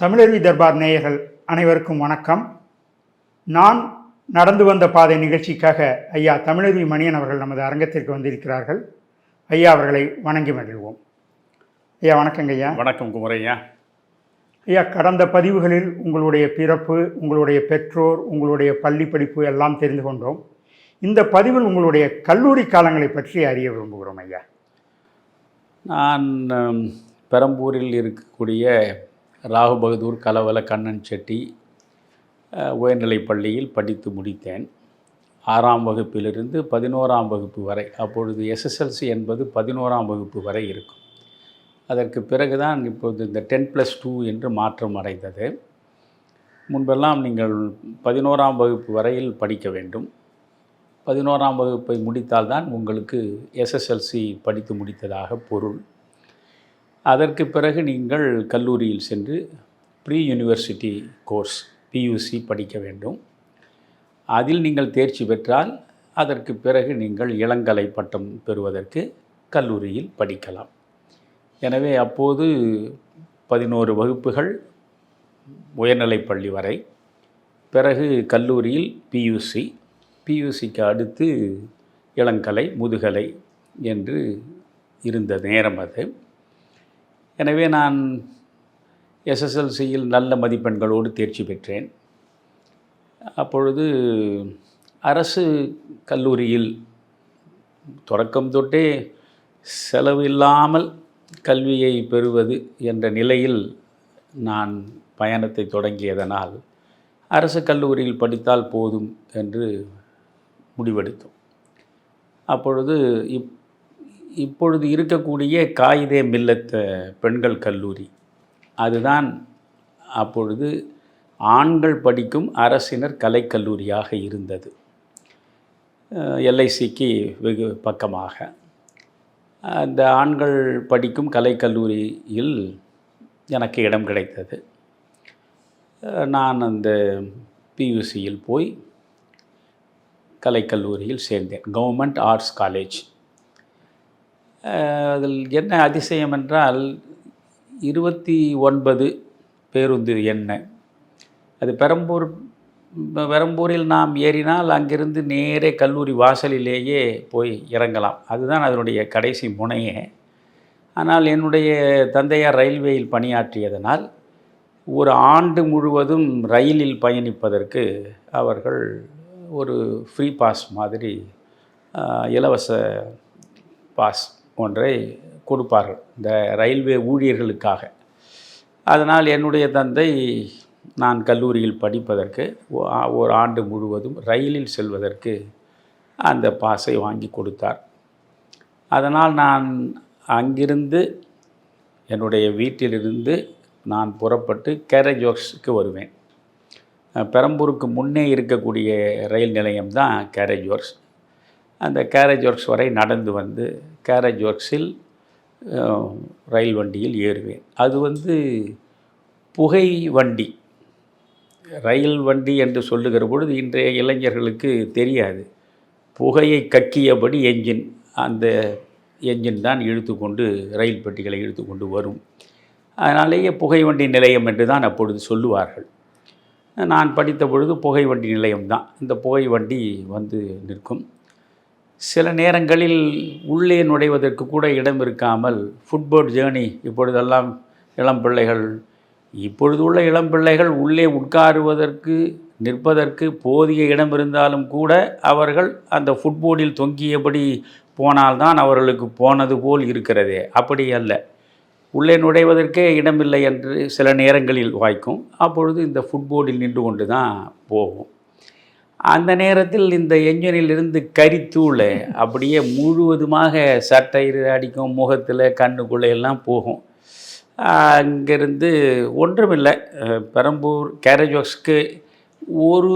தமிழருவி தர்பார் நேயர்கள் அனைவருக்கும் வணக்கம். நான் நடந்து வந்த பாதை நிகழ்ச்சிக்காக ஐயா தமிழருவி மணியன் அவர்கள் நமது அரங்கத்திற்கு வந்திருக்கிறார்கள். ஐயா அவர்களை வணங்கி மகிழ்வோம். ஐயா வணக்கங்க ஐயா. வணக்கம் குமரையா ஐயா. கடந்த பதிவுகளில் உங்களுடைய பிறப்பு உங்களுடைய பெற்றோர் உங்களுடைய பள்ளி படிப்பு எல்லாம் தெரிந்து கொண்டோம். இந்த பதிவில் உங்களுடைய கல்லூரி காலங்களை பற்றி அறிய விரும்புகிறோம் ஐயா. நான் பெரம்பூரில் இருக்கக்கூடிய ராகு பகதூர் கலவல கண்ணன் செட்டி உயர்நிலைப் பள்ளியில் படித்து முடித்தேன். ஆறாம் வகுப்பிலிருந்து பதினோராம் வகுப்பு வரை அப்பொழுது எஸ்எஸ்எல்சி என்பது பதினோராம் வகுப்பு வரை இருக்கும். அதற்கு பிறகுதான் இப்போது இந்த டென் ப்ளஸ் டூ என்று மாற்றம் அடைந்தது. முன்பெல்லாம் நீங்கள் பதினோராம் வகுப்பு வரையில் படிக்க வேண்டும். பதினோராம் வகுப்பை முடித்தால்தான் உங்களுக்கு எஸ்எஸ்எல்சி படித்து முடித்ததாக பொருள். அதற்கு பிறகு நீங்கள் கல்லூரியில் சென்று ப்ரீ யூனிவர்சிட்டி கோர்ஸ் பியூசி படிக்க வேண்டும். அதில் நீங்கள் தேர்ச்சி பெற்றால் அதற்கு பிறகு நீங்கள் இளங்கலை பட்டம் பெறுவதற்கு கல்லூரியில் படிக்கலாம். எனவே அப்போது பதினோரு வகுப்புகள் உயர்நிலைப் பள்ளி வரை. பிறகு கல்லூரியில் பியூசி பியூசிக்கு அடுத்து இளங்கலை முதுகலை என்று இருந்த நேரம் அது. எனவே நான் எஸ்எஸ்எல்சியில் நல்ல மதிப்பெண்களோடு தேர்ச்சி பெற்றேன். அப்பொழுது அரசு கல்லூரியில் தொடக்கம் தொட்டே செலவு இல்லாமல் கல்வியை பெறுவது என்ற நிலையில் நான் பயணத்தை தொடங்கியதனால் அரசு கல்லூரியில் படித்தால் போதும் என்று முடிவெடுத்தோம். அப்பொழுது இப் இப்பொழுது இருக்கக்கூடிய காயிதே மில்லத் பெண்கள் கல்லூரி. அதுதான் அப்பொழுது ஆண்கள் படிக்கும் அரசினர் கலைக்கல்லூரியாக இருந்தது. எல்ஐசிக்கு வெகு பக்கமாக. அந்த ஆண்கள் படிக்கும் கலைக்கல்லூரியில் எனக்கு இடம் கிடைத்தது. நான் அந்த பியூசியில் போய் கலைக்கல்லூரியில் சேர்ந்தேன். Government arts college. அதில் என்ன அதிசயம் என்றால் இருபத்தி ஒன்பது பேருந்து என்ன? அது பெரம்பூர் பெரம்பூரில் நாம் ஏறினால் அங்கிருந்து நேரே கல்லூரி வாசலிலேயே போய் இறங்கலாம். அதுதான் அதனுடைய கடைசி முனையே. ஆனால் என்னுடைய தந்தையார் ரயில்வேயில் பணியாற்றியதனால் ஒரு ஆண்டு முழுவதும் ரயிலில் பயணிப்பதற்கு அவர்கள் ஒரு ஃப்ரீ பாஸ் மாதிரி இலவச பாஸ் ஒன்றை கொடுப்பார்கள் இந்த ரயில்வே ஊழியர்களுக்காக. அதனால் என்னுடைய தந்தை நான் கல்லூரியில் படிப்பதற்கு ஒ- ஒரு ஆண்டு முழுவதும் ரயிலில் செல்வதற்கு அந்த பாஸை வாங்கி கொடுத்தார். அதனால் நான் அங்கிருந்து என்னுடைய வீட்டிலிருந்து நான் புறப்பட்டு கேரேஜ் ஒர்க்ஸுக்கு வருவேன் பெரம்பூருக்கு முன்னே இருக்கக்கூடிய ரயில் நிலையம் தான் கேரேஜ் ஒர்க்ஸ் அந்த கேரேஜ் ஒர்க்ஸ் வரை நடந்து வந்து கேரேஜ் ஒர்க்ஸில் ரயில் வண்டியில் ஏறுவேன். அது வந்து புகை வண்டி. ரயில் வண்டி என்று சொல்லுகிற பொழுது இன்றைய இளைஞர்களுக்கு தெரியாது. புகையை கக்கியபடி என்ஜின் அந்த என்ஜின் தான் இழுத்து கொண்டு ரயில் பெட்டிகளை இழுத்து கொண்டு வரும். அதனாலேயே புகை வண்டி நிலையம் என்று தான் அப்பொழுது சொல்லுவார்கள். நான் படித்த பொழுது புகை வண்டி நிலையம் தான். இந்த புகை வண்டி வந்து நிற்கும். சில நேரங்களில் உள்ளே நுழைவதற்கு கூட இடம் இருக்காமல் ஃபுட்போர்ட் ஜேர்னி இப்பொழுதெல்லாம் இளம் பிள்ளைகள் இப்பொழுது உள்ள இளம் பிள்ளைகள் உள்ளே உட்காருவதற்கு நிற்பதற்கு போதிய இடம் இருந்தாலும் கூட அவர்கள் அந்த ஃபுட்போர்டில் தொங்கியபடி போனால்தான் அவர்களுக்கு போனது போல் இருக்கிறதே. அப்படி அல்ல. உள்ளே நுழைவதற்கே இடமில்லை என்று சில நேரங்களில் வாய்க்கும். அப்பொழுது இந்த ஃபுட்போர்டில் நின்று கொண்டு தான் போகும். அந்த நேரத்தில் இந்த என்ஜினிலிருந்து கரித்தூள் அப்படியே முழுவதுமாக சட்டை அடிக்கும் முகத்தில் கண்ணுக்குள்ளே எல்லாம் போகும். அங்கேருந்து ஒன்றுமில்லை. பெரம்பூர் கேரேஜ் ஒர்க்ஸ்க்கு ஒரு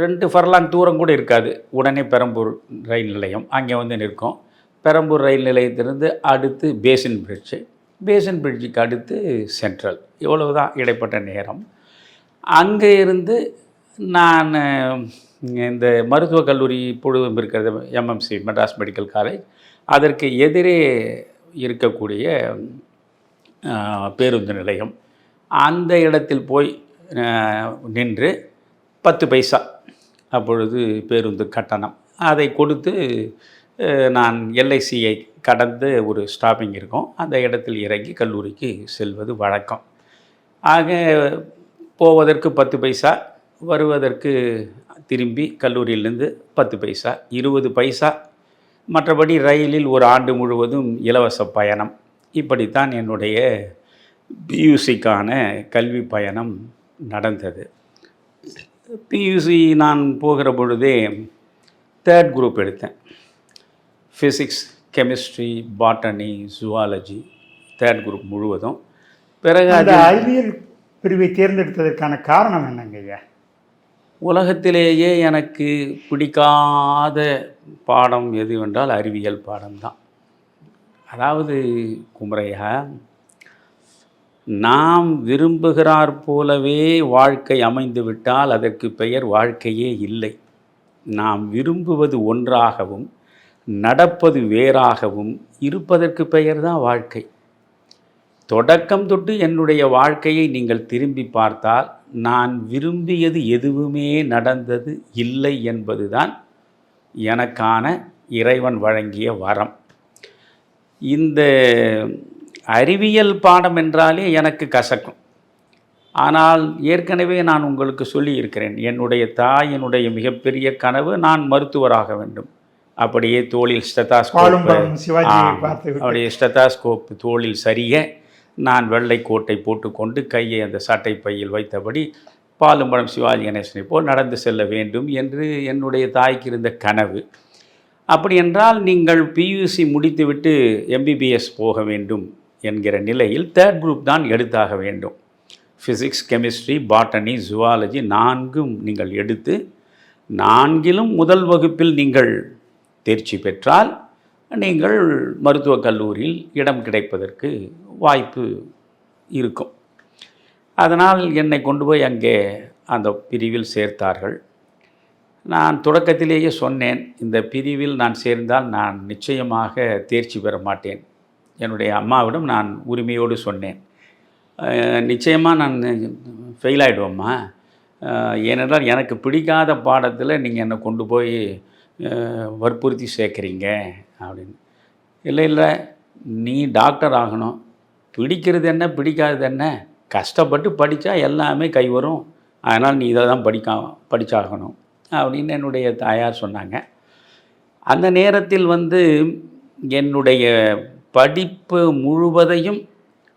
ரெண்டு ஃபர்லாங் தூரம் கூட இருக்காது. உடனே பெரம்பூர் ரயில் நிலையம். அங்கே வந்து நிற்கும். பெரம்பூர் ரயில் நிலையத்திலிருந்து அடுத்து பேசின் பிரிட்ஜு பேசின் பிரிட்ஜுக்கு அடுத்து சென்ட்ரல் இவ்வளவு தான் இடைப்பட்ட நேரம். அங்கே இருந்து நான் இந்த மருத்துவக் கல்லூரி இப்பொழுதும் இருக்கிறது எம்எம்சி மெட்ராஸ் மெடிக்கல் காலேஜ் அதற்கு எதிரே இருக்கக்கூடிய பேருந்து நிலையம். அந்த இடத்தில் போய் நின்று பத்து பைசா அப்பொழுது பேருந்து கட்டணம். அதை கொடுத்து நான் எல்ஐசியை கடந்து ஒரு ஸ்டாப்பிங் இருக்கும். அந்த இடத்தில் இறங்கி கல்லூரிக்கு செல்வது வழக்கம். ஆக போவதற்கு பத்து பைசா வருவதற்கு திரும்பி கல்லூரியிலிருந்து பத்து பைசா இருபது பைசா மற்றபடி ரயிலில் ஒரு ஆண்டு முழுவதும் இலவச பயணம். இப்படித்தான் என்னுடைய பியூசிக்கான கல்வி பயணம் நடந்தது. பியூசி நான் போகிற பொழுதே தேர்ட் குரூப் எடுத்தேன். Physics chemistry botany zoology third group முழுவதும். பிறகு அந்த அது அறிவியல் பிரிவை தேர்ந்தெடுத்ததற்கான காரணம் என்னங்க ஐயா? உலகத்திலேயே எனக்கு பிடிக்காத பாடம் எதுவென்றால் அறிவியல் பாடம்தான். அதாவது குமரையா நாம் விரும்புகிறார் போலவே வாழ்க்கை அமைந்துவிட்டால் அதற்கு பெயர் வாழ்க்கையே இல்லை. நாம் விரும்புவது ஒன்றாகவும் நடப்பது வேறாகவும் இருப்பதற்கு பெயர்தான் வாழ்க்கை. தொடக்கம் தொட்டு என்னுடைய வாழ்க்கையை நீங்கள் திரும்பி பார்த்தால் நான் விரும்பியது எதுவுமே நடந்தது இல்லை என்பதுதான் எனக்கான இறைவன் வழங்கிய வரம். இந்த அறிவியல் பாடம் என்றாலே எனக்கு கசக்கும். ஆனால் ஏற்கனவே நான் உங்களுக்கு சொல்லியிருக்கிறேன் என்னுடைய தாயினுடைய மிகப்பெரிய கனவு நான் மருத்துவராக வேண்டும். அப்படியே தோளில் ஸ்டெத்தாஸ்கோப். அப்படியே ஸ்டெத்தாஸ்கோப் தோளில் சரிய நான் வெள்ளை கோட்டை போட்டுக்கொண்டு கையை அந்த சட்டை பையில் வைத்தபடி பாலும்படம் சிவாஜி கணேசனை போல் நடந்து செல்ல வேண்டும் என்று என்னுடைய தாய்க்கு இருந்த கனவு. அப்படி என்றால் நீங்கள் பியூசி முடித்துவிட்டு எம்பிபிஎஸ் போக வேண்டும் என்கிற நிலையில் தேர்ட் குரூப் தான் எடுத்தாக வேண்டும். ஃபிசிக்ஸ் கெமிஸ்ட்ரி பாட்டனி ஜுவாலஜி நான்கும் நீங்கள் எடுத்து நான்கிலும் முதல் வகுப்பில் நீங்கள் தேர்ச்சி பெற்றால் நீங்கள் மருத்துவக் கல்லூரியில் இடம் கிடைப்பதற்கு வாய்ப்பு இருக்கும். அதனால் என்னை கொண்டு போய் அங்கே அந்த பிரிவில் சேர்த்தார்கள். நான் தொடக்கத்திலேயே சொன்னேன் இந்த பிரிவில் நான் சேர்ந்தால் நான் நிச்சயமாக தேர்ச்சி பெற மாட்டேன். என்னுடைய அம்மாவிடம் நான் உரிமையோடு சொன்னேன். நிச்சயமாக நான் ஃபெயில் ஆகிடுவோம்மா ஏனென்றால் எனக்கு பிடிக்காத பாடத்தில் நீங்கள் என்னை கொண்டு போய் வற்புறுத்தி சேர்க்குறீங்க அப்படின்னு. இல்லை இல்லை நீ டாக்டர் ஆகணும். பிடிக்கிறது என்ன பிடிக்காதது என்ன? கஷ்டப்பட்டு படித்தா எல்லாமே கை வரும். அதனால் நீ இதை தான் படிக்க படித்தாகணும் அப்படின்னு என்னுடைய தாயார் சொன்னாங்க. அந்த நேரத்தில் வந்து என்னுடைய படிப்பு முழுவதையும்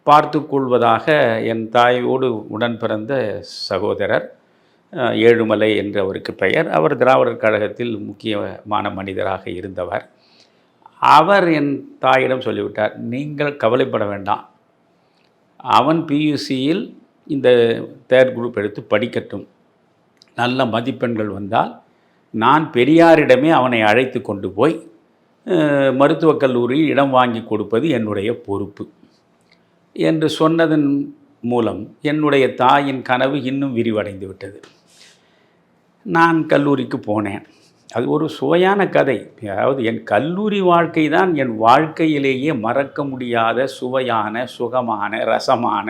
பார்த்து கொள்வதாக என் தாயோடு உடன் பிறந்த சகோதரர் ஏழுமலை என்று அவருக்கு பெயர். அவர் திராவிடர் கழகத்தில் முக்கியமான மனிதராக இருந்தவர். அவர் என் தாயிடம் சொல்லிவிட்டார் நீங்கள் கவலைப்பட வேண்டாம். அவன் பியூசியில் இந்த தேர்ட் குரூப் எடுத்து படிக்கட்டும். நல்ல மதிப்பெண்கள் வந்தால் நான் பெரியாரிடமே அவனை அழைத்து கொண்டு போய் மருத்துவக் கல்லூரியில் இடம் வாங்கி கொடுப்பது என்னுடைய பொறுப்பு. என்று சொன்னதன் மூலம் என்னுடைய தாயின் கனவு இன்னும் விரிவடைந்து விட்டது. நான் கல்லூரிக்கு போனேன். அது ஒரு சுவையான கதை. அதாவது என் கல்லூரி வாழ்க்கை தான் என் வாழ்க்கையிலேயே மறக்க முடியாத சுவையான சுகமான ரசமான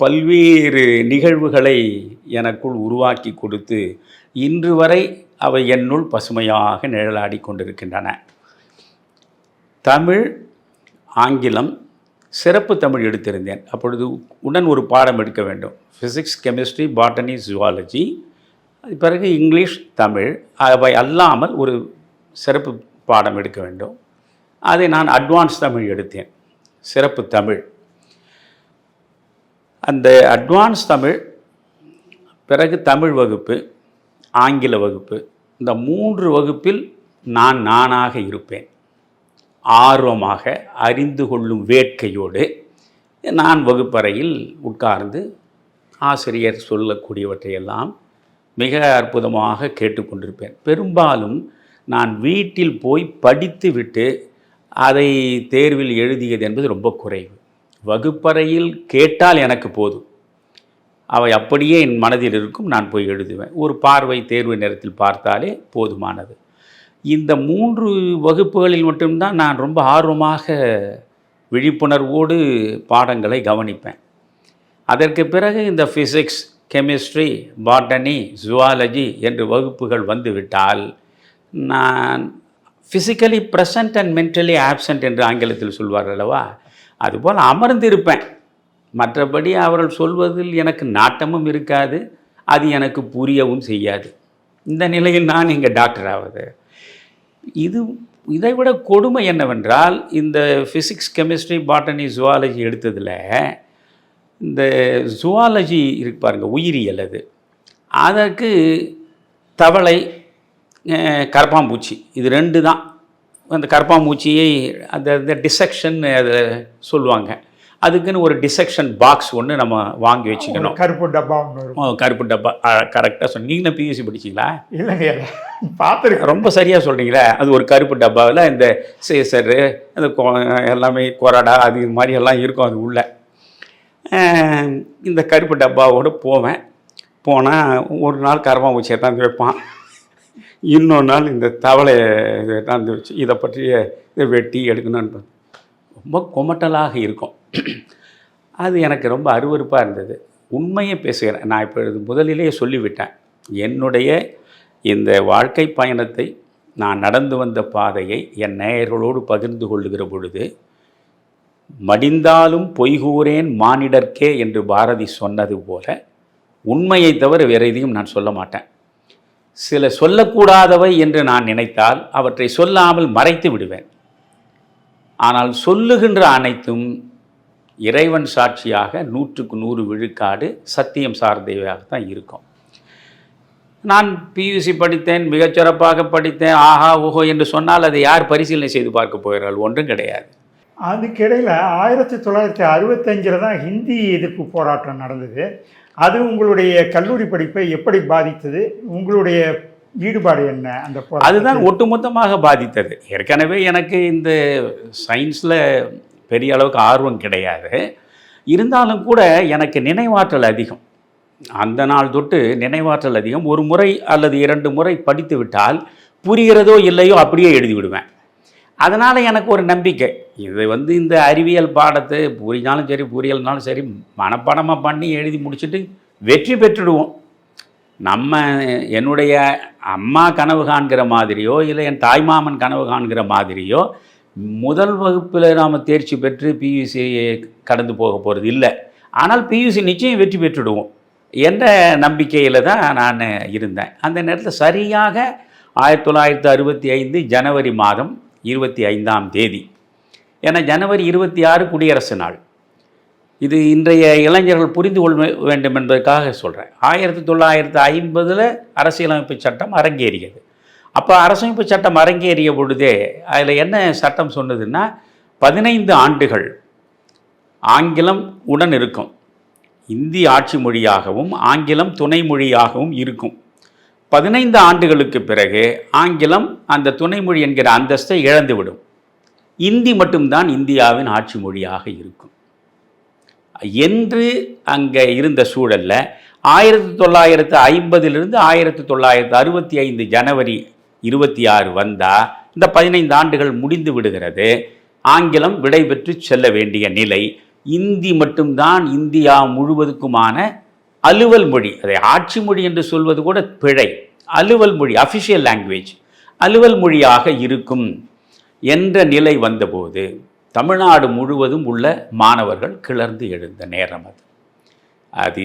பல்வேறு நிகழ்வுகளை எனக்குள் உருவாக்கி கொடுத்து இன்று வரை அவை என்னுள் பசுமையாக நிழலாடி கொண்டிருக்கின்றன. தமிழ் ஆங்கிலம் சிறப்பு தமிழ் எடுத்திருந்தேன். அப்பொழுது உடன் ஒரு பாடம் எடுக்க வேண்டும். ஃபிசிக்ஸ் கெமிஸ்ட்ரி பாட்டனி ஜுவாலஜி பிறகு இங்கிலீஷ் தமிழ் அவை அல்லாமல் ஒரு சிறப்பு பாடம் எடுக்க வேண்டும். அதை நான் அட்வான்ஸ் தமிழ் எடுத்தேன். சிறப்பு தமிழ். அந்த அட்வான்ஸ் தமிழ் பிறகு தமிழ் வகுப்பு ஆங்கில வகுப்பு இந்த மூன்று வகுப்பில் நான் நானாக இருப்பேன். ஆர்வமாக அறிந்து கொள்ளும் வேட்கையோடு நான் வகுப்பறையில் உட்கார்ந்து ஆசிரியர் சொல்லக்கூடியவற்றையெல்லாம் மிக அற்புதமாக கேட்டுக்கொண்டிருப்பேன். பெரும்பாலும் நான் வீட்டில் போய் படித்துவிட்டு அதை தேர்வில் எழுதியது என்பது ரொம்ப குறைவு. வகுப்பறையில் கேட்டால் எனக்கு போதும். அவை அப்படியே என் மனதில் இருக்கும் நான் போய் எழுதுவேன். ஒரு பார்வை தேர்வு நேரத்தில் பார்த்தாலே போதுமானது. இந்த மூன்று வகுப்புகளில் மட்டும்தான் நான் ரொம்ப ஆர்வமாக விழிப்புணர்வோடு பாடங்களை கவனிப்பேன். அதற்கு பிறகு இந்த ஃபிசிக்ஸ் கெமிஸ்ட்ரி பாட்டனி ஜுவாலஜி என்று வகுப்புகள் வந்துவிட்டால் நான் physically present and mentally absent என்று ஆங்கிலத்தில் சொல்வார் அல்லவா? அதுபோல் அமர்ந்திருப்பேன். மற்றபடி அவர்கள் சொல்வதில் எனக்கு நாட்டமும் இருக்காது அது எனக்கு புரியவும் செய்யாது. இந்த நிலையில் நான் இங்கே டாக்டர் ஆவது. இது இதை விட கொடுமை என்னவென்றால் இந்த ஃபிசிக்ஸ் கெமிஸ்ட்ரி பாட்டனி ஜுவாலஜி எடுத்ததில் இந்த ஜுவாலஜி இருக்கு பாருங்க உயிரியல் அது. அதற்கு தவளை கரப்பாம்பூச்சி இது ரெண்டு தான். அந்த கரப்பாம்பூச்சியை அந்த இந்த டிசெக்ஷன் அதை சொல்லுவாங்க. அதுக்குன்னு ஒரு டிசெக்ஷன் பாக்ஸ் ஒன்று நம்ம வாங்கி வச்சுக்கணும். கருப்பு டப்பா கருப்பு டப்பா. கரெக்டாக சொன்ன நீங்களும் பியூசி படிச்சீங்களா? இல்லைங்க பார்த்துருக்கேன் ரொம்ப சரியாக சொல்கிறீங்களே அது ஒரு கருப்பு டப்பாவில் இந்த சேசரு அந்த கொ- எல்லாமே கொரடா அது இது மாதிரி எல்லாம் இருக்கும் அது உள்ள. இந்த கருப்பு டப்பாவோடு போவேன். போனால் ஒரு நாள் கரப்பாம்பூச்சி எட்டாந்து வைப்பான். இன்னொரு நாள் இந்த தவளையை எட்டாந்து வச்சு இதை பற்றிய இதை வெட்டி எடுக்கணும்னு ரொம்ப குமட்டலாக இருக்கும். அது எனக்கு ரொம்ப அருவருப்பாக இருந்தது. உண்மையை பேசுகிறேன். நான் இப்போ இது முதலிலேயே சொல்லிவிட்டேன். என்னுடைய இந்த வாழ்க்கை பயணத்தை நான் நடந்து வந்த பாதையை என் நேயர்களோடு பகிர்ந்து கொள்ளுகிற பொழுது மடிந்தாலும் பொய்கூறேன் மானிடர்க்கே என்று பாரதி சொன்னது போல உண்மையை தவிர வேறு எதையும் நான் சொல்ல மாட்டேன். சில சொல்லக்கூடாதவை என்று நான் நினைத்தால் அவற்றை சொல்லாமல் மறைத்து விடுவேன். ஆனால் சொல்லுகின்ற அனைத்தும் இறைவன் சாட்சியாக நூற்றுக்கு நூறு விழுக்காடு சத்தியம் சார்ந்தவையாகத்தான் இருக்கும். நான் பியூசி படித்தேன் மிகச்சிறப்பாக படித்தேன் ஆஹா ஓஹோ என்று சொன்னால் அதை யார் பரிசீலனை செய்து பார்க்க போகிறார்கள் ஒன்றும் கிடையாது. அதுக்கிடையில் ஆயிரத்தி தொள்ளாயிரத்தி அறுபத்தஞ்சில் தான் ஹிந்தி எதிர்ப்பு போராட்டம் நடந்தது. அது உங்களுடைய கல்லூரி படிப்பை எப்படி பாதித்தது? உங்களுடைய ஈடுபாடு என்ன அந்த அதுதான் ஒட்டுமொத்தமாக பாதித்தது. ஏற்கனவே எனக்கு இந்த சயின்ஸில் பெரிய அளவுக்கு ஆர்வம் கிடையாது. இருந்தாலும் கூட எனக்கு நினைவாற்றல் அதிகம். அந்த நாள் தொட்டு நினைவாற்றல் அதிகம். ஒரு முறை அல்லது இரண்டு முறை படித்து விட்டால் புரிகிறதோ இல்லையோ அப்படியே எழுதி விடுவேன். அதனால் எனக்கு ஒரு நம்பிக்கை. இது வந்து இந்த அறிவியல் பாடத்தை புரிஞ்சாலும் சரி புரியலனாலும் சரி மனப்பாடமாக பண்ணி எழுதி முடிச்சுட்டு வெற்றி பெற்றுடுவோம். நம்ம என்னுடைய அம்மா கனவு காண்கிற மாதிரியோ இல்லை என் தாய்மாமன் கனவு காண்கிற மாதிரியோ முதல் வகுப்பில் நாம் தேர்ச்சி பெற்று பியூசி கடந்து போக போகிறது இல்லை. ஆனால் பியூசி நிச்சயம் வெற்றி பெற்றுடுவோம் என்ற நம்பிக்கையில் தான் நான் இருந்தேன். அந்த நேரத்தில் சரியாக ஆயிரத்தி தொள்ளாயிரத்தி அறுபத்தி ஐந்து ஜனவரி மாதம் இருபத்தி ஐந்தாம் தேதி. ஏன்னா ஜனவரி இருபத்தி ஆறு குடியரசு நாள். இது இன்றைய இளைஞர்கள் புரிந்து கொள்ள வேண்டும் என்பதற்காக சொல்கிறேன் ஆயிரத்தி தொள்ளாயிரத்தி ஐம்பதில் அரசியலமைப்பு சட்டம் அரங்கேறியது. அப்போ அரசமைப்பு சட்டம் அரங்கேறிய பொழுதே அதில் என்ன சட்டம் சொன்னதுன்னா பதினைந்து ஆண்டுகள் ஆங்கிலம் உடன் இருக்கும். இந்தி ஆட்சி மொழியாகவும் ஆங்கிலம் துணை மொழியாகவும் இருக்கும். பதினைந்து ஆண்டுகளுக்கு பிறகு ஆங்கிலம் அந்த துணை மொழி என்கிற அந்தஸ்தை இழந்துவிடும். இந்தி மட்டும்தான் இந்தியாவின் ஆட்சி மொழியாக இருக்கும். என்று அங்கே இருந்த சூழலில் ஆயிரத்தி தொள்ளாயிரத்து ஐம்பதிலிருந்து ஆயிரத்தி தொள்ளாயிரத்து அறுபத்தி ஐந்து ஜனவரி இருபத்தி ஆறு வந்தால் இந்த பதினைந்து ஆண்டுகள் முடிந்து விடுகிறது. ஆங்கிலம் விடைபெற்று செல்ல வேண்டிய நிலை இந்தி மட்டும்தான் இந்தியா முழுவதுக்குமான அலுவல் மொழி அதை ஆட்சி மொழி என்று சொல்வது கூட பிழை. அலுவல் மொழி அஃபிஷியல் லாங்குவேஜ் அலுவல் மொழியாக இருக்கும் என்ற நிலை வந்தபோது தமிழ்நாடு முழுவதும் உள்ள மாணவர்கள் கிளர்ந்து எழுந்த நேரம் அது. அது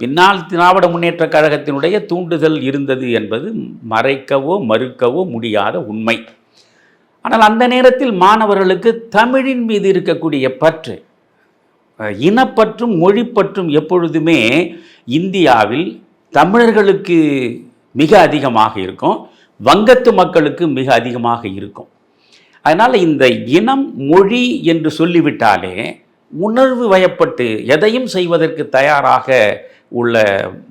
பின்னால் திராவிட முன்னேற்ற கழகத்தினுடைய தூண்டுதல் இருந்தது என்பது மறைக்கவோ மறுக்கவோ முடியாத உண்மை. ஆனால் அந்த நேரத்தில் மாணவர்களுக்கு தமிழின் மீது இருக்கக்கூடிய பற்று இனப்பற்றும் மொழிப்பற்றும் எப்பொழுதுமே இந்தியாவில் தமிழர்களுக்கு மிக அதிகமாக இருக்கும் வங்கத்து மக்களுக்கு மிக அதிகமாக இருக்கும். அதனால் இந்த இனம் மொழி என்று சொல்லிவிட்டாலே உணர்வு வயப்பட்டு எதையும் செய்வதற்கு தயாராக உள்ள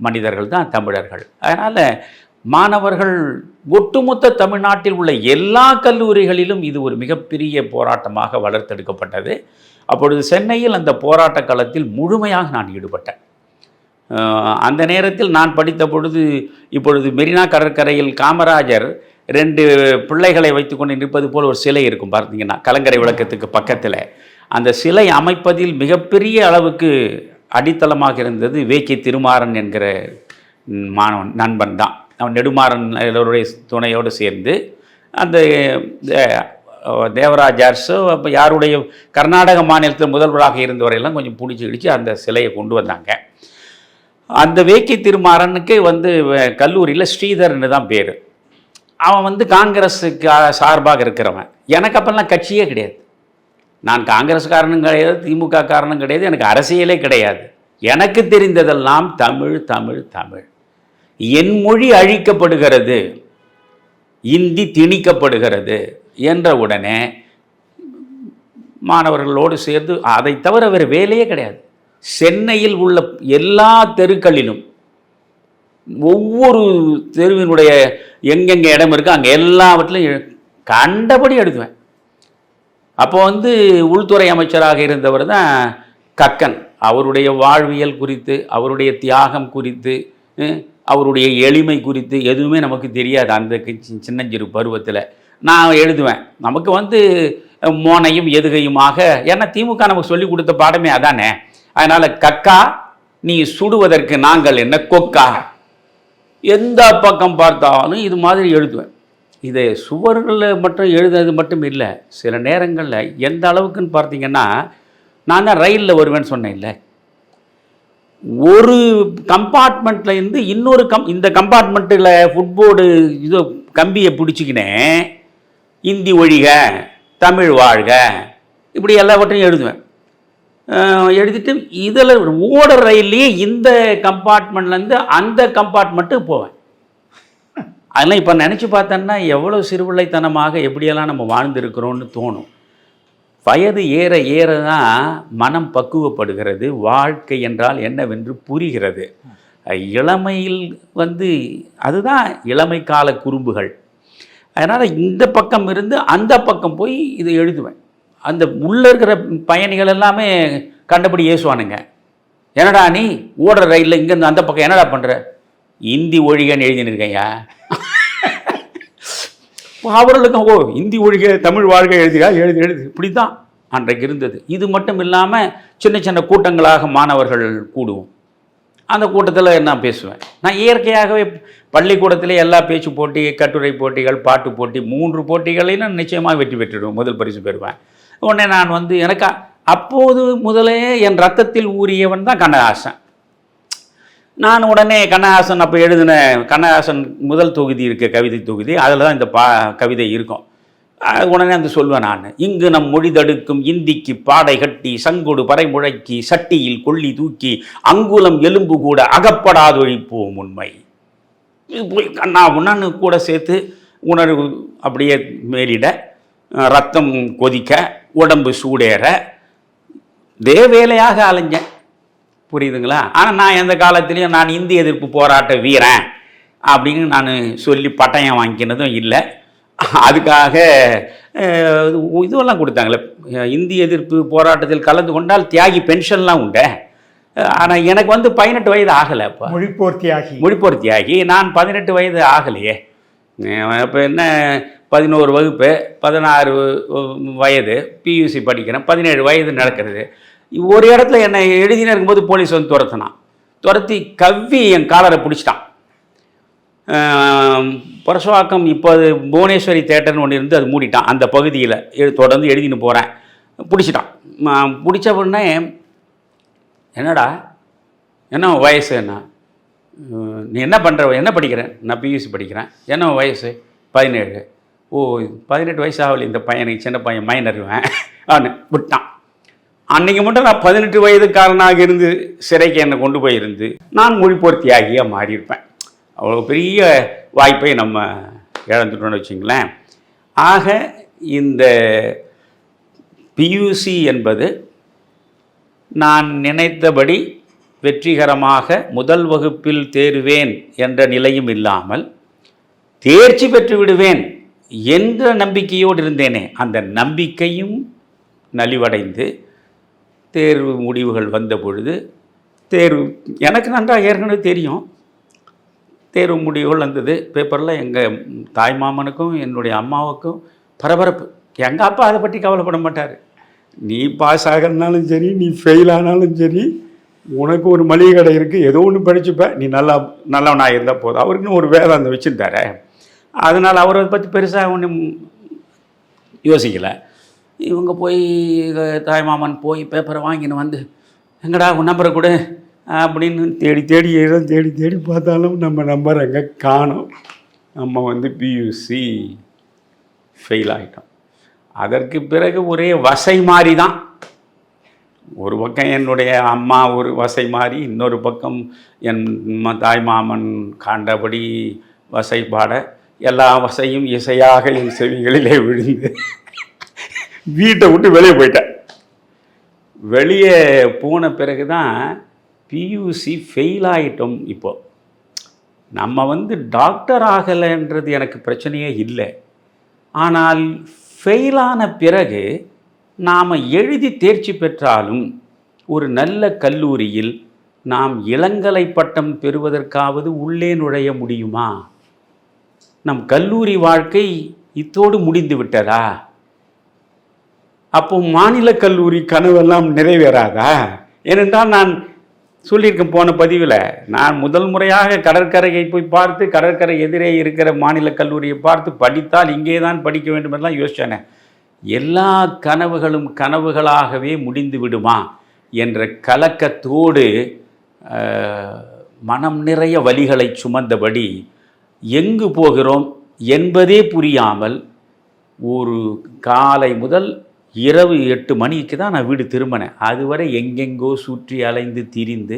மனிதர்கள் தான் தமிழர்கள். அதனால் மாணவர்கள் ஒட்டுமொத்த தமிழ்நாட்டில் உள்ள எல்லா கல்லூரிகளிலும் இது ஒரு மிகப்பெரிய போராட்டமாக வளர்த்தெடுக்கப்பட்டது. அப்பொழுது சென்னையில் அந்த போராட்ட களத்தில் முழுமையாக நான் ஈடுபட்டேன். அந்த நேரத்தில் நான் படித்த பொழுது இப்பொழுது மெரினா கடற்கரையில் காமராஜர் ரெண்டு பிள்ளைகளை வைத்துக்கொண்டு நிற்பது போல் ஒரு சிலை இருக்கும் பார்த்தீங்கன்னா கலங்கரை விளக்கத்துக்கு பக்கத்தில். அந்த சிலை அமைப்பதில் மிகப்பெரிய அளவுக்கு அடித்தளமாக இருந்தது வேக்கி திருமாறன் என்கிற மாணவன் நண்பன் தான். அவன் நெடுமாறன் எல்லோருடைய துணையோடு சேர்ந்து அந்த அஹ், தேவராஜ் அப்போ யாருடைய கர்நாடக மாநிலத்தில் முதல்வராக இருந்தவரையெல்லாம் கொஞ்சம் பிடிச்சி இடித்து அந்த சிலையை கொண்டு வந்தாங்க. அந்த வேக்கி திருமாறனுக்கு வந்து கல்லூரியில் ஸ்ரீதர்னு தான் பேர். அவன் வந்து காங்கிரஸுக்கு சார்பாக இருக்கிறவன். எனக்கு அப்போல்லாம் கட்சியே கிடையாது. நான் காங்கிரஸ்காரனும் கிடையாது திமுக காரனும் கிடையாது எனக்கு அரசியலே கிடையாது. எனக்கு தெரிந்ததெல்லாம் தமிழ் தமிழ் தமிழ். என் மொழி அழிக்கப்படுகிறது. இந்தி திணிக்கப்படுகிறது. என்ற உடனே மாணவர்களோடு சேர்ந்து அதை தவிர வேறு வேலையே கிடையாது. சென்னையில் உள்ள எல்லா தெருக்களிலும் ஒவ்வொரு தெருவினுடைய எங்கெங்கே இடம் இருக்கோ அங்கே எல்லாவற்றிலையும் கண்டபடி எடுத்துவேன் அப்போ வந்து உள்துறை அமைச்சராக இருந்தவர் தான் கக்கன். அவருடைய வாழ்வியல் குறித்து அவருடைய தியாகம் குறித்து அவருடைய எளிமை குறித்து எதுவுமே நமக்கு தெரியாது. அந்த சி- சின்னஞ்சிறு பருவத்தில். நான் எழுதுவேன். நமக்கு வந்து மோனையும் எதுகையுமாக ஏன்னா திமுக நமக்கு சொல்லி கொடுத்த பாடமே அதானே? அதனால் கக்கா நீ சுடுவதற்கு நாங்கள் என்ன கொக்கா? எந்த பக்கம் பார்த்தாலும் இது மாதிரி எழுதுவேன். இது சுவர்களில் மட்டும் எழுதுறது மட்டும் இல்லை. சில நேரங்களில் எந்த அளவுக்குன்னு பார்த்தீங்கன்னா நான் தான் ரயிலில் வருவேன்னு சொன்னேன் இல்லை ஒரு கம்பார்ட்மெண்ட்டில் இருந்து இன்னொரு கம் இந்த கம்பார்ட்மெண்ட்டில் ஃபுட்போர்டு இது கம்பியை பிடிச்சிக்கினேன். இந்தி ஒழிக தமிழ் வாழ்க இப்படி எல்லாவற்றையும் எழுதுவேன். எழுதிட்டு இதில் ஓடுற ரயில்லையே இந்த கம்பார்ட்மெண்ட்லேருந்து அந்த கம்பார்ட்மெண்ட்டுக்கு போவேன். அதெல்லாம் இப்போ நினச்சி பார்த்தோன்னா எவ்வளோ சிறுபிள்ளைத்தனமாக எப்படியெல்லாம் நம்ம வாழ்ந்துருக்கிறோன்னு தோணும். வயது ஏற ஏற தான் மனம் பக்குவப்படுகிறது வாழ்க்கை என்றால் என்னவென்று புரிகிறது. இளமையில் வந்து அதுதான் இளமை கால குறும்புகள். அதனால் இந்த பக்கம் இருந்து அந்த பக்கம் போய் இதை எழுதுவேன். அந்த உள்ளே இருக்கிற பயணிகள் எல்லாமே கண்டபடி ஏசுவானுங்க. என்னடா நீ? ஓடுற ரயிலில் இங்கேருந்து அந்த பக்கம் என்னடா பண்ணுற இந்தி ஒழிகன்னு எழுதினிருக்கையா அவர்களுக்கும் ஓ இந்தி ஒழிக தமிழ் வாழ்க எழுதியா? எழுதி எழுது. இப்படி தான் அன்றைக்கு இருந்தது. இது மட்டும் இல்லாமல் சின்ன சின்ன கூட்டங்களாக மாணவர்கள் கூடுவோம். அந்த கூட்டத்தில் நான் பேசுவேன். நான் இயற்கையாகவே பள்ளிக்கூடத்திலே எல்லா பேச்சு போட்டி கட்டுரை போட்டிகள் பாட்டு போட்டி மூன்று போட்டிகளிலும் நிச்சயமாக வெற்றி பெற்றுடுவேன் முதல் பரிசு பெறுவேன். உடனே நான் வந்து எனக்கு அப்போது முதலே என் ரத்தத்தில் ஊறியவன் தான் கண்ணதாசன். நான் உடனே கண்ணதாசன் அப்போ எழுதின கண்ணதாசன் முதல் தொகுதி இருக்க கவிதை தொகுதி. அதில் தான் இந்த பா கவிதை இருக்கும். உடனே அந்த சொல்வேன் நான். இங்கு நம் மொழி தடுக்கும் இந்திக்கு பாடை கட்டி சங்கொடு பறை முழக்கி சட்டியில் கொள்ளி தூக்கி அங்குலம் எலும்பு கூட அகப்படாதொழிப்போம் உண்மை. இது கண்ணா உண்ணான்னு கூட சேர்த்து உணர்வு அப்படியே மேலிட ரத்தம் கொதிக்க உடம்பு சூடேற இதே வேலையாக அலைஞ்சேன். புரியுதுங்களா? ஆனால் நான் எந்த காலத்துலேயும் நான் இந்திய எதிர்ப்பு போராட்ட வீரன் அப்படின்னு நான் சொல்லி பட்டயம் வாங்கினதும் இல்லை. அதுக்காக இதுவெல்லாம் கொடுத்தாங்களே. இந்திய எதிர்ப்பு போராட்டத்தில் கலந்து கொண்டால் தியாகி பென்ஷன்லாம் உண்டு. ஆனால் எனக்கு வந்து பதினெட்டு வயது ஆகலை அப்போ. மொழிப்போர் தியாகி. மொழிப்போர் தியாகி. நான் பதினெட்டு வயது ஆகலையே. இப்போ என்ன பதினோரு வகுப்பு பதினாறு வயது பியூசி படிக்கிறேன் பதினேழு வயது நடக்கிறது. ஒரு இடத்துல என்னை எழுதினே இருக்கும்போது போலீஸ் வந்து துரத்தினான். துரத்தி கவ்வி என் காலரை பிடிச்சிட்டான். பரசுவாக்கம் இப்போ அது புவனேஸ்வரி தேட்டர்னு ஒன்று இருந்து அது மூடிட்டான். அந்த பகுதியில் எழு தொடர்ந்து எழுதின்னு போகிறேன் பிடிச்சிட்டான். பிடிச்ச உடனே என்னடா? என்ன வயசு என்ன? நீ என்ன பண்ணுற என்ன படிக்கிறேன் நான் பியூசி படிக்கிறேன். என்ன வயசு? பதினேழு. ஓ பதினெட்டு வயசு ஆகல இந்த பையனுக்கு சின்ன பையன் மைனருவேன் அவனு விட்டான். அன்னைக்கு மட்டும் நான் பதினெட்டு வயதுக்காரனாக இருந்து சிறைக்கு என்னை கொண்டு போயிருந்து நான் மொழிப்போர் தியாகியாக மாறியிருப்பேன். அவ்வளோ பெரிய வாய்ப்பை நம்ம இழந்துட்டோம்னு வச்சுங்களேன். ஆக இந்த பியூசி என்பது நான் நினைத்தபடி வெற்றிகரமாக முதல் வகுப்பில் தேர்வேன் என்ற நிலையும் இல்லாமல் தேர்ச்சி பெற்று விடுவேன் என்ற நம்பிக்கையோடு இருந்தேனே அந்த நம்பிக்கையும் நலிவடைந்து தேர்வு முடிவுகள் வந்த பொழுது தேர்வு எனக்கு நன்றாக ஏற்கனவே தெரியும் தேர்வு முடிவுகள் வந்தது. பேப்பரில் எங்கள் தாய் மாமனுக்கும் என்னுடைய அம்மாவுக்கும் பரபரப்பு. எங்கள் அப்பா அதை பற்றி கவலைப்பட மாட்டார். நீ பாஸ் ஆகிறனாலும் சரி நீ ஃபெயில் ஆனாலும் சரி உனக்கு ஒரு மளிகை கடை இருக்குது ஏதோ ஒன்று படிச்சுப்ப. நீ நல்லா நல்லவனாக இருந்தால் போதும். அவருக்குன்னு ஒரு வேலை அந்த வச்சுருந்தாரு. அதனால் அவரை பற்றி பெருசாக ஒன்றும் யோசிக்கலை. இவங்க போய் தாய்மாமன் போய் பேப்பரை வாங்கின்னு வந்து எங்கடா உன் நம்பரை கூட? அப்படின்னு தேடி தேடி எழுத தேடி தேடி பார்த்தாலும் நம்ம நம்பர் அங்கே காணும். நம்ம வந்து பியூசி ஃபெயில் ஆகிட்டோம் அதற்கு பிறகு ஒரே வசை மாறி தான் ஒரு பக்கம் என்னுடைய அம்மா ஒரு வசை மாறி இன்னொரு பக்கம் என் தாய் மாமன் காண்டபடி வசை பாட எல்லா வசையும் இசையாக என் செவிகளிலே விழுந்து வீட்டை விட்டு வெளியே போயிட்டேன். வெளியே போன பிறகு தான் பியூசி ஃபெயில் ஆகிட்டோம் இப்போது நம்ம வந்து டாக்டர் ஆகலைன்றது எனக்கு பிரச்சனையே இல்லை. ஆனால் ஃபெயிலான பிறகு நாம் எழுதி தேர்ச்சி பெற்றாலும் ஒரு நல்ல கல்லூரியில் நாம் இளங்கலை பட்டம் பெறுவதற்காவது உள்ளே நுழைய முடியுமா? நம் கல்லூரி வாழ்க்கை இத்தோடு முடிந்து விட்டதா? அப்போ மாநில கல்லூரி கனவெல்லாம் நிறைவேறாதா? ஏனென்றால் நான் சொல்லியிருக்கேன் போன பதிவில் நான் முதல் முறையாக கடற்கரையை போய் பார்த்து கடற்கரை எதிரே இருக்கிற மாநில கல்லூரியை பார்த்து படித்தால் இங்கே தான் படிக்க வேண்டும் என்றெல்லாம் யோசிச்சேனே. எல்லா கனவுகளும் கனவுகளாகவே முடிந்து விடுமா என்ற கலக்கத்தோடு மனம் நிறைய வழிகளை சுமந்தபடி எங்கு போகிறோம் என்பதே புரியாமல் ஒரு காலை முதல் இரவு எட்டு மணிக்கு தான் நான் வீடு திரும்பினேன். அதுவரை எங்கெங்கோ சுற்றி அலைந்து திரிந்து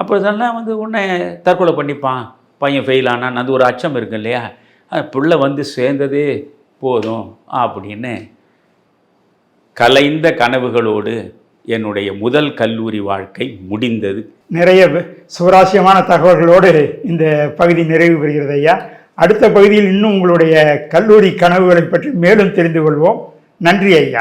அப்புறம் இதெல்லாம் வந்து உன்னை தற்கொலை பண்ணிப்பான். பையன் ஃபெயில் ஆனான் அது ஒரு அச்சம் இருக்கு இல்லையா? பிள்ளை வந்து சேர்ந்ததே போதும் அப்படின்னு கலைந்த கனவுகளோடு என்னுடைய முதல் கல்லூரி வாழ்க்கை முடிந்தது. நிறைய சுவராசியமான சுவாரஸ்யமான தகவல்களோடு இந்த பகுதி நிறைவு பெறுகிறது ஐயா. அடுத்த பகுதியில் இன்னும் உங்களுடைய கல்லூரி கனவுகளை பற்றி மேலும் தெரிந்து கொள்வோம். நன்றி ஐயா.